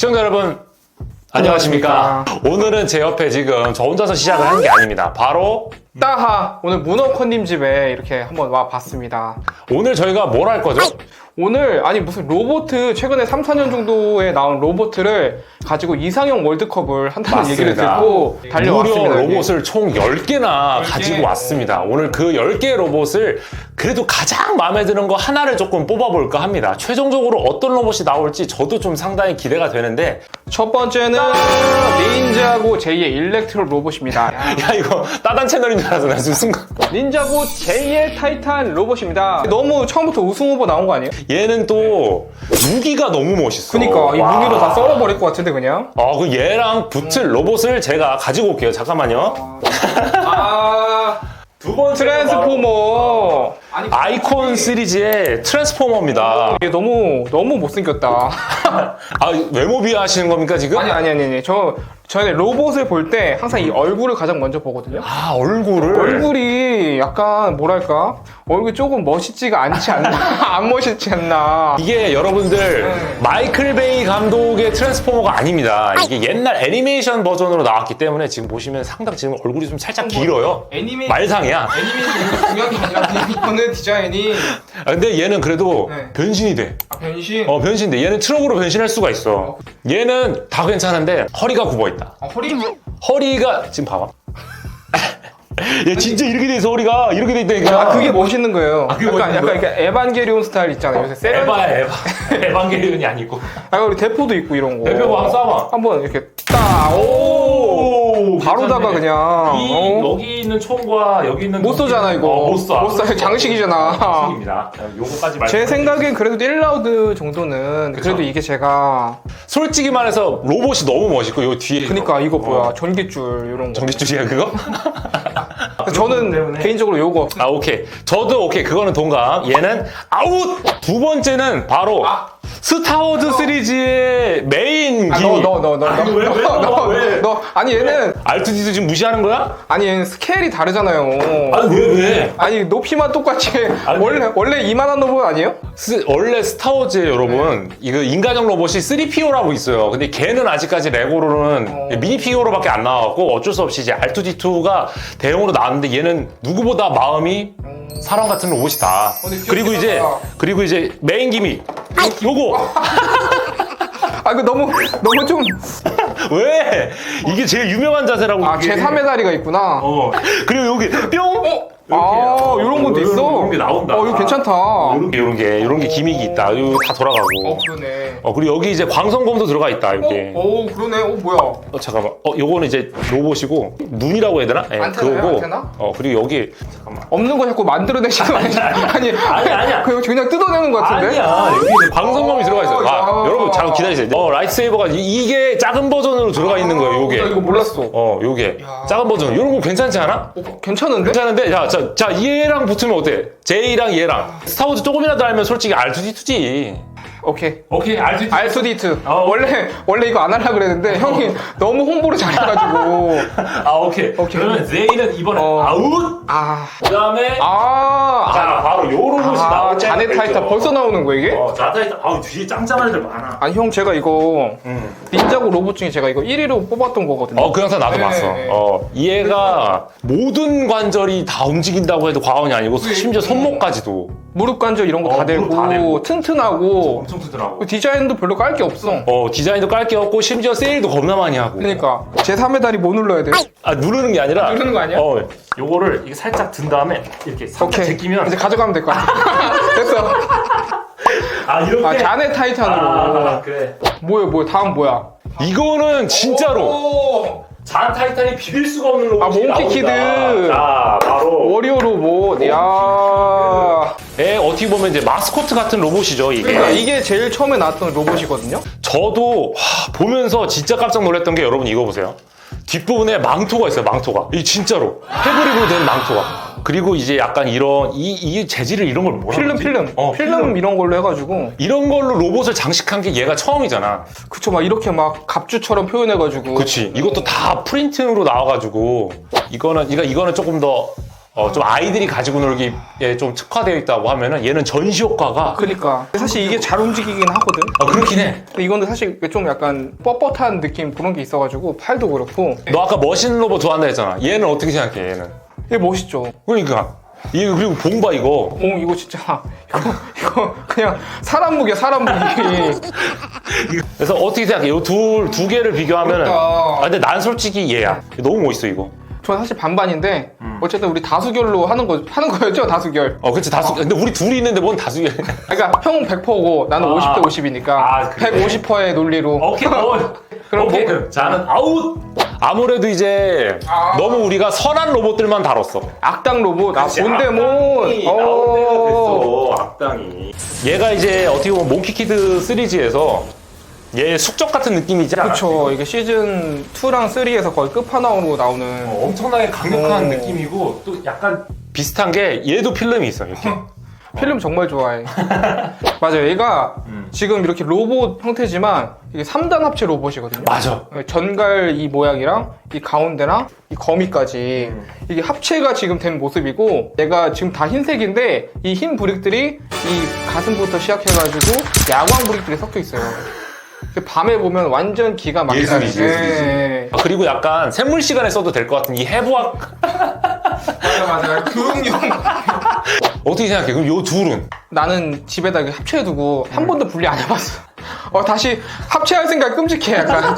시청자 여러분 안녕하십니까 오늘은 제 옆에 지금 저 혼자서 시작을 하는 게 아닙니다 바로 따하 오늘 문어커님 집에 이렇게 한번 와 봤습니다. 오늘 저희가 뭘 할 거죠? 오늘 아니 무슨 로보트 최근에 3, 4년 정도에 나온 로보트를 가지고 이상형 월드컵을 한다는 얘기를 듣고 달려왔습니다. 무려. 로봇을 총 10개나 10개? 가지고 왔습니다 오늘 그 10개의 로봇을 그래도 가장 마음에 드는 거 하나를 조금 뽑아볼까 합니다 최종적으로 어떤 로봇이 나올지 저도 좀 상당히 기대가 되는데 첫 번째는 닌자고 제2의 일렉트로 로봇입니다. 야 이거 따단 채널인 줄 알았어 나 순간 닌자고 제2의 타이탄 로봇입니다. 너무 처음부터 우승 후보 나온 거 아니에요? 얘는 또 무기가 너무 멋있어 그니까 이 와. 무기로 다 썰어버릴 것 같은데 그냥. 어, 그 얘랑 붙을 로봇을 제가 가지고 올게요. 잠깐만요. 아 두 번째 트랜스포머. 아이콘 시리즈의 트랜스포머입니다. 이게 너무 너무 못생겼다. 아, 외모 비하하시는 겁니까, 지금? 아니 아니 아니 아니 저 저는 로봇을 볼 때 항상 이 얼굴을 가장 먼저 보거든요. 아, 얼굴을. 얼굴이 약간 뭐랄까 얼굴이 조금 멋있지가 않지 않나 안 멋있지 않나. 이게 여러분들 네. 마이클 베이 감독의 트랜스포머가 아닙니다. 이게 옛날 애니메이션 버전으로 나왔기 때문에 지금 보시면 상당 지금 얼굴이 좀 살짝 길어요. 애니메 말상이야. 애니메이션 중요한 게 아니라 그냥 이거는 디자인이 아, 근데 얘는 그래도 네. 변신이 돼. 아, 변신. 어, 변신돼. 얘는 트럭으로 변신할 수가 있어. 얘는 다 괜찮은데 허리가 굽어 있다. 아, 허리 허리가 지금 봐봐. 얘 진짜 이렇게 돼 있어 허리가 이렇게 돼 있다니까. 아 그게 멋있는 거예요. 그게 약간 멋있는 약간 거야? 이렇게 에반게리온 스타일 있잖아요. 요새 세련. 에바야 에바. 에반게리온이 아니고. 아 우리 대포도 있고 이런 거. 대표 한번 쏴봐. 한번 이렇게 딱. 오. 바로다가 그냥. 이 어? 여기 있는 총과 여기 있는 못 쏘잖아 이거. 어, 못 쏴. 못 쏴. 장식이잖아. 장식입니다. 요거까지 말씀. 제 생각엔 그래도 1라우드 정도는 그래도 이게 제가 솔직히 말해서 로봇이 너무 멋있고 요 뒤에 그니까 이거 뭐야 어. 전기줄 이런 거 전기줄이야 그거? 저는. 개인적으로 요거 아 오케이 저도 오케이 그거는 동감 얘는 아웃 두 번째는 바로 아. 스타워즈 시리즈의 메인 기믹 아너너너 너 너 아니, 왜, 왜, 너, 왜? 너 아니 얘는 R2D2 지금 무시하는 거야? 아니 얘는 스케일이 다르잖아요 아니 왜 왜? 아니 높이만 똑같이 아니, 원래 원래 이만한 로봇 아니에요? 스- 원래 스타워즈에 여러분 네. 이거 인가적 로봇이 3PO라고 있어요. 근데 걔는 아직까지 레고로는 어. 미니 피규어로밖에 안 나왔고 어쩔 수 없이 이제 R2D2가 대형으로 나왔는데 얘는 누구보다 마음이 사람 같은 로봇이다. 어, 근데 그리고 이제. 그리고 이제 메인 기믹 요거. 아 이거 너무 너무 좀. 왜? 이게 제일 유명한 자세라고 아. 제 3의 다리가 있구나. 어. 그리고 여기 뿅 아, 요런 것도 있어. 이런 게 나온다. 어, 이거 괜찮다. 이런 게 이런 게 이런 게 기믹이 있다. 이거 다 돌아가고. 어, 그러네. 어 그리고 여기 이제 광선검도 들어가 있다 여기. 어, 오, 그러네. 어, 뭐야. 어 잠깐만. 어 요거는 이제 로봇이고 눈이라고 해야 되나? 예, 안테나요? 그거고. 안테나? 어 그리고 여기 잠깐만. 없는 거 자꾸 만들어내시는 거 아니야? 아니, 아니, 아니야. 그냥 그냥 뜯어내는 거 같은데? 아니야 여기 이제 광선검이 들어가 있어요. 아 야. 여러분 잠깐 기다리세요. 어 라이트세이버가 이- 이게 작은 버전으로 들어가 있는 거예요. 나 요게. 이거 몰랐어. 어 요게 야. 작은 버전. 이런 거 괜찮지 않아? 어, 괜찮은데? 괜찮은데 자, 자, 자 얘랑 붙으면 어때? 제이랑 얘랑 스타워즈 조금이라도 알면 솔직히 R2D2지. 오케이. 오케이 R2D2. R2D2. 어. 원래, 원래 이거 안 하려고 그랬는데, 형이 너무 홍보를 잘해가지고. 아 오케이. 오케이. 그러면 제이는 이번에 어. 아웃. 아. 그다음에 아. 자 바로 요 로봇이 아, 나올 자네 있죠. 벌써 나오는 거야, 이게? 어 자네 타이탄. 아우 뒤에 짱짱한 애들 많아. 아니, 형, 제가 이거, 음. 닌자고 로봇 중에 제가 이거 1위로 뽑았던 거거든요. 어, 그 영상 나도 네, 봤어. 네. 어, 얘가 모든 관절이 다 움직인다고 해도 과언이 아니고 심지어 손목까지도 무릎 관절 이런 거 다 어, 무릎 되고, 다 되고. 튼튼하고, 엄청 크더라고. 디자인도 별로 깔 게 없어. 어, 디자인도 깔 게 없고 심지어 세일도 겁나 많이 하고. 그러니까 제 3의 다리 뭐 눌러야 돼요? 아, 누르는 게 아니라 누르는 거 아니야? 어, 요거를 이게 살짝 든 다음에 이렇게 살짝 오케이. 제끼면 이제 가져가면 될것 같아. 됐어. 아, 이렇게 아, 자네 타이탄으로. 아, 그래. 뭐야, 뭐야, 다음 뭐야? 이거는 진짜로 오! 잔 타이탄이 비빌 수가 없는 로봇이 아, 몽키 나옵니다. 키드. 자, 바로 워리어 로봇. 야 예, 어떻게 보면 이제 마스코트 같은 로봇이죠, 이게. 그러니까 이게 제일 처음에 나왔던 로봇이거든요. 저도 하, 보면서 진짜 깜짝 놀랐던 게 여러분 이거 보세요. 뒷부분에 망토가 있어요, 망토가. 이 진짜로. 패브릭으로 된 망토가. 그리고 이제 약간 이런, 이, 이 재질을 이런 걸 뭐라 필름, 그러지? 필름. 어, 필름 이런 걸로 해가지고. 이런 걸로 로봇을 장식한 게 얘가 처음이잖아. 그쵸, 막 이렇게 막 갑주처럼 표현해가지고. 그치. 이것도 다 프린팅으로 나와가지고, 이거는, 이거, 이거는 조금 더, 어, 좀 아이들이 가지고 놀기에 좀 특화되어 있다고 하면은 얘는 전시 효과가 그러니까 사실 이게 잘 움직이긴 하거든. 어, 그렇긴 해. 근데 이거는 사실 좀 약간 뻣뻣한 느낌 그런 게 있어가지고 팔도 그렇고 너 아까 머신 로봇 좋아한다 했잖아. 얘는 어떻게 생각해? 얘는. 이게 멋있죠. 그러니까 이 그리고 봉바 이거 어 이거 진짜 이거 이거 그냥 사람 무게 사람 무게. 그래서 어떻게 생각해? 이두두 개를 비교하면은 그러니까. 아 근데 난 솔직히 얘야. 너무 멋있어 이거. 저는 사실 반반인데 음. 어쨌든 우리 다수결로 하는 거 하는 거였죠 다수결. 어 그치 다수. 근데 우리 둘이 있는데 뭔 다수야? 그러니까 형 100%고 나는 아. 50대 50이니까 아, 그래? 150%의 논리로 오케이. 어. 그럼 오케이. 뭐- 자는 아웃. 아무래도 이제 아. 너무 우리가 선한 로봇들만 다뤘어. 악당 로봇 아 그치, 본데몬 악당이 어. 됐어, 악당이. 얘가 이제 어떻게 보면 몽키키드 시리즈에서 얘 숙적 같은 느낌이지 않아? 그쵸 이게 시즌 2랑 3에서 거의 끝판왕으로 나오는 어, 엄청나게 강력한 어. 느낌이고 또 약간 비슷한 게 얘도 필름이 있어 이렇게. 필름 정말 좋아해 맞아요 얘가 음. 지금 이렇게 로봇 형태지만 이게 3단 합체 로봇이거든요 맞아. 전갈 이 모양이랑 이 가운데랑 이 거미까지 음. 이게 합체가 지금 된 모습이고 얘가 지금 다 흰색인데 이 흰 브릭들이 이 가슴부터 시작해가지고 야광 브릭들이 섞여 있어요. 그 밤에 보면 완전 기가 막히게 예술이지, 예술이지. 네. 아, 그리고 약간 샘물 시간에 써도 될 것 같은 이 해부학 맞아 맞아 교육용 어떻게 생각해? 그럼 요 둘은 나는 집에다 합체해두고 음. 한 번도 분리 안 해봤어. 어 다시 합체할 생각 끔찍해 약간.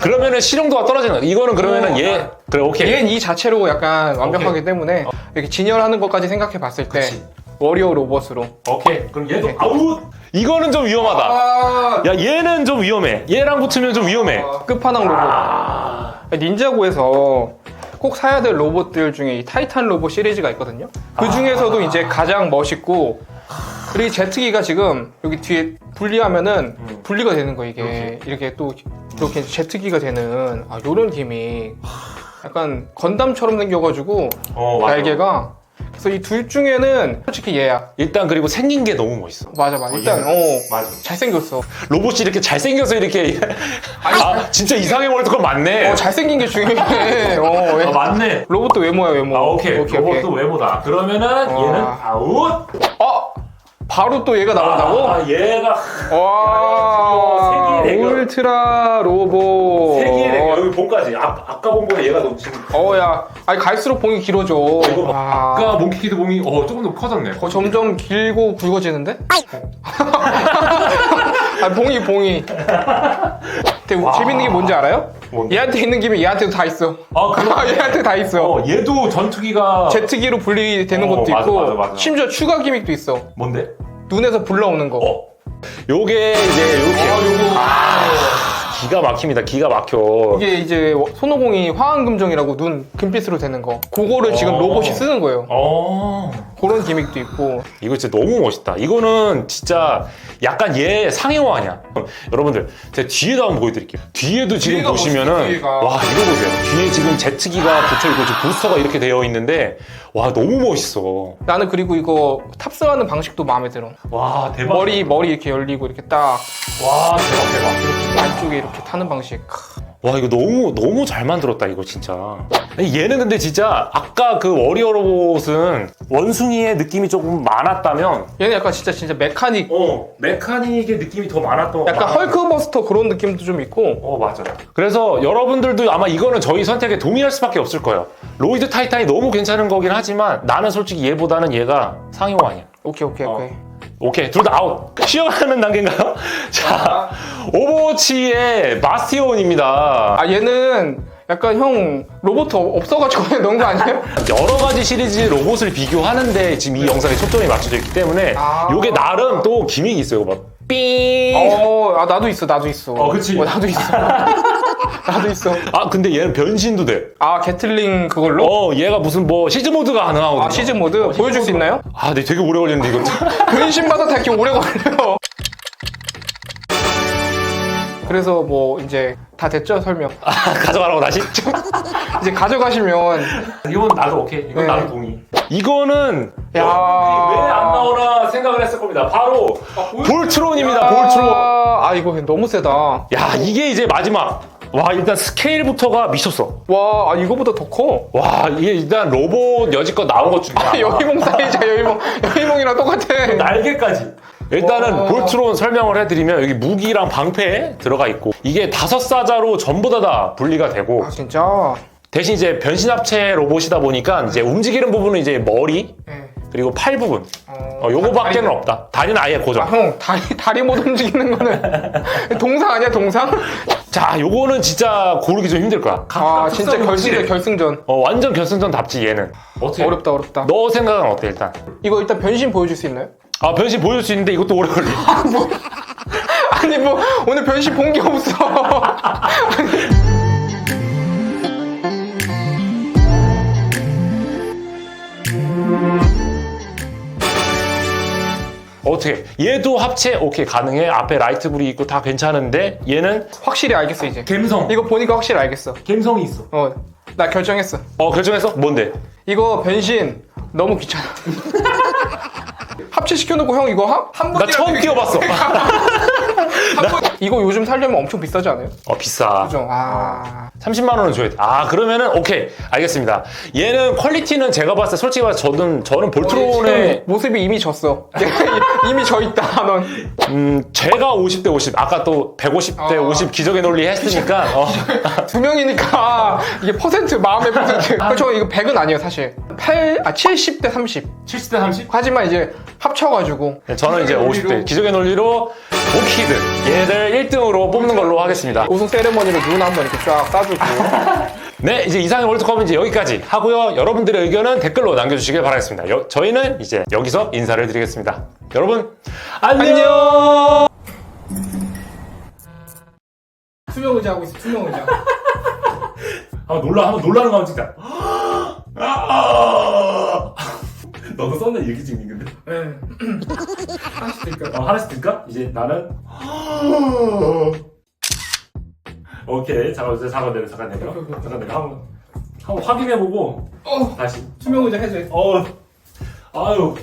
그러면은 실용도가 떨어지는 거야. 이거는 그러면은 어, 얘 그래 오케이. 얘는 이 자체로 약간 완벽하기 때문에 이렇게 진열하는 것까지 생각해 봤을 때 워리어 로봇으로. 오케이. 그럼 얘도 아웃. 이거는 좀 위험하다. 아, 야 얘는 좀 위험해. 얘랑 붙으면 좀 위험해. 끝판왕 로봇. 아. 닌자고에서 꼭 사야 될 로봇들 중에 이 타이탄 로봇 시리즈가 있거든요. 그 중에서도 이제 가장 멋있고 그리고 이 제트기가 지금 여기 뒤에 분리하면은 음. 분리가 되는 거 이게 이렇게 또 이렇게 제트기가 되는 아 요런 기믹. 약간 건담처럼 생겨가지고 어 맞아. 날개가 그래서 이 둘 중에는 솔직히 얘야. 일단 그리고 생긴 게 너무 멋있어. 맞아 맞아. 일단 어 맞아. 잘생겼어. 로봇이 이렇게 잘생겨서 이렇게 아 진짜 이상형 월드컵 맞네. 어 잘생긴 게 중요해. 어 왜? 아, 맞네. 로봇도 외모야 외모. 아 오케이. 오케이, 오케이. 로봇도 외모다. 그러면은 얘는 아웃. 어 바로 또 얘가 나온다고? 아 얘가 와 세기의 대결. 울트라 로봇. 세기의 대결 여기 봉까지. 아, 아까 봉보다 얘가 너무 지금. 어 야 아니 갈수록 봉이 길어져. 이거 봐. 아, 아까 몽키키드 봉이 어 조금 더 커졌네. 어, 점점 길고 굵어지는데? 아 봉이 봉이. 되게 와. 재밌는 게 뭔지 알아요? 뭔데? 얘한테 있는 김에 얘한테도 다 있어. 아 그거. 얘한테 다 있어. 어 얘도 전투기가 제트기로 분리되는 어, 것도 맞아, 있고 맞아, 맞아. 심지어 추가 기믹도 있어. 뭔데? 눈에서 불 나오는 거. 어. 요게 이제 요렇게 아, 요거. 기가 막힙니다. 기가 막혀. 이게 이제 손오공이 화환금정이라고 눈 금빛으로 되는 거. 그거를 지금 어. 로봇이 쓰는 거예요. 어. 그런 기믹도 있고. 이거 진짜 너무 멋있다. 이거는 진짜 약간 얘 상해화 아니야. 여러분들, 제가 뒤에도 한번 보여드릴게요. 뒤에도 지금 뒤에가 보시면은, 멋있어, 뒤에가. 와, 이거 보세요. 뒤에 지금 제트기가 붙여있고, 지금 부스터가 이렇게 되어 있는데, 와, 너무 멋있어. 나는 그리고 이거 탑승하는 방식도 마음에 들어. 와, 대박. 머리 머리 이렇게 열리고 이렇게 딱 와, 대박, 대박. 안쪽에 이렇게 타는 방식. 크. 와, 이거 너무, 너무 잘 만들었다, 이거 진짜. 얘는 근데 진짜, 아까 그 워리어 로봇은 원숭이의 느낌이 조금 많았다면, 얘는 약간 진짜 진짜 메카닉. 어, 메카닉의 느낌이 더 많았던 것 약간 같아. 헐크버스터 그런 느낌도 좀 있고. 어 맞아. 그래서 여러분들도 아마 이거는 저희 선택에 동의할 수밖에 없을 거예요. 로이드 타이탄이 너무 괜찮은 거긴 하지만 나는 솔직히 얘보다는 얘가 상위호 아니야. 오케이 오케이 어. 오케이. 오케이 둘 다 아웃. 쉬어가는 단계인가요? 자 오버워치의 마스티온입니다. 아 얘는 약간 형 로봇 없어가지고 그냥 넣은 거 아니에요? 여러 가지 시리즈 로봇을 비교하는데 지금 이 영상에 초점이 맞춰져 있기 때문에 아. 이게 나름 또 기믹이 있어요. 봐. 삥. 어, 아 나도 있어, 나도 있어. 어, 그치. 어, 나도 있어. 나도 있어. 아 근데 얘는 변신도 돼. 아 게틀링 그걸로? 어 얘가 무슨 뭐 시즈 모드가 가능하거든요. 아 시즌 모드 보여줄 수 있나요? 아, 근데 되게 오래 걸리는데 이거. 변신마다 다 이렇게 오래 걸려요. 그래서 뭐 이제 다 됐죠 설명. 아, 가져가라고 다시? 이제 가져가시면 이건 나도 오케이. 이건 네. 나도 동의. 이거는 야. 왜 안 나오나 생각을 했을 겁니다. 바로 볼트론입니다. 볼트론. 아, 아 이거 너무 세다. 야, 이게 이제 마지막. 와 일단 스케일부터가 미쳤어. 와, 아, 이거보다 더 커. 와 이게 일단 로봇 여지껏 나온 것 중에 아, 하나. 여의봉 사이즈야, 여의봉. 여의봉이랑 똑같아. 날개까지. 일단은 와. 볼트론 설명을 해드리면 여기 무기랑 방패 들어가 있고 이게 다섯 사자로 전부 다, 다 분리가 되고 아, 진짜? 대신 이제 변신합체 로봇이다 보니까 이제 움직이는 부분은 이제 머리 네. 그리고 팔 부분 어, 어, 요거밖에는 다리- 없다. 다리는 아예 아, 고정. 형, 다리, 다리 못 움직이는 거는. 동상 아니야, 동상? 자, 요거는 진짜 고르기 좀 힘들 거야. 아, 진짜 결승전, 결승전. 어, 완전 결승전 답지 얘는. 어떻게? 어렵다, 어렵다. 너 생각은 어때 일단? 이거 일단 변신 보여줄 수 있나요? 아 변신 보여줄 수 있는데 이것도 오래 걸리. 아니, 뭐, 오늘 변신 본 게 없어. 어떻게? 얘도 합체 오케이 가능해. 앞에 라이트 불이 있고 다 괜찮은데 얘는 확실히 알겠어, 이제. 갬성. 이거 보니까 확실히 알겠어. 갬성이 있어. 어, 나 결정했어. 어 결정했어? 뭔데? 이거 변신 너무 귀찮아. 합체시켜놓고 형 이거 한, 한 나 번이라도 처음 되게- 뛰어봤어. 한 번- 이거 요즘 살려면 엄청 비싸지 않아요? 어 비싸. 그죠? 아. 30만 원은 줘야 돼. 아 그러면은 오케이 알겠습니다. 얘는 퀄리티는 제가 봤을 때 솔직히 말해서 저는 저는 볼트론의 지금 모습이 이미 졌어. 이미 져 있다, 넌. 음 제가 50대 50 아까 또 150대 아. 50 기적의 논리 했으니까 어. 두 명이니까 이게 퍼센트, 마음의 퍼센트. 그렇죠, 이거 100은 아니에요, 사실. 8, 아, 70대 30. 70대 30? 하지만 이제 합쳐가지고. 네, 저는 이제 기적의 50대 논리로. 기적의 논리로 오키드 얘들 1등으로 뽑는 걸로 하겠습니다. 우승 세레머니로 눈 한번 이렇게 쫙 싸주고. 네, 이제 이상의 월드컵은 이제 여기까지 하고요. 여러분들의 의견은 댓글로 남겨주시길 바라겠습니다. 여- 저희는 이제 여기서 인사를 드리겠습니다. 여러분, 안녕! 안녕! 투명 의자 하고 있어, 투명 의자. 한번 놀라, 한번 놀라는 거 한번 찍자. 너도 썸네 이렇게 찍는 건 데? 네. 하나씩 드릴까요? 어, 하나씩 들까? 이제 나는. 오케이. 잠깐, 이제 잠깐 내려, 잠깐 내려. 잠깐 내려. 한번, 한번 확인해보고, 어, 다시. 투명 의자 해줘. 어, 아유.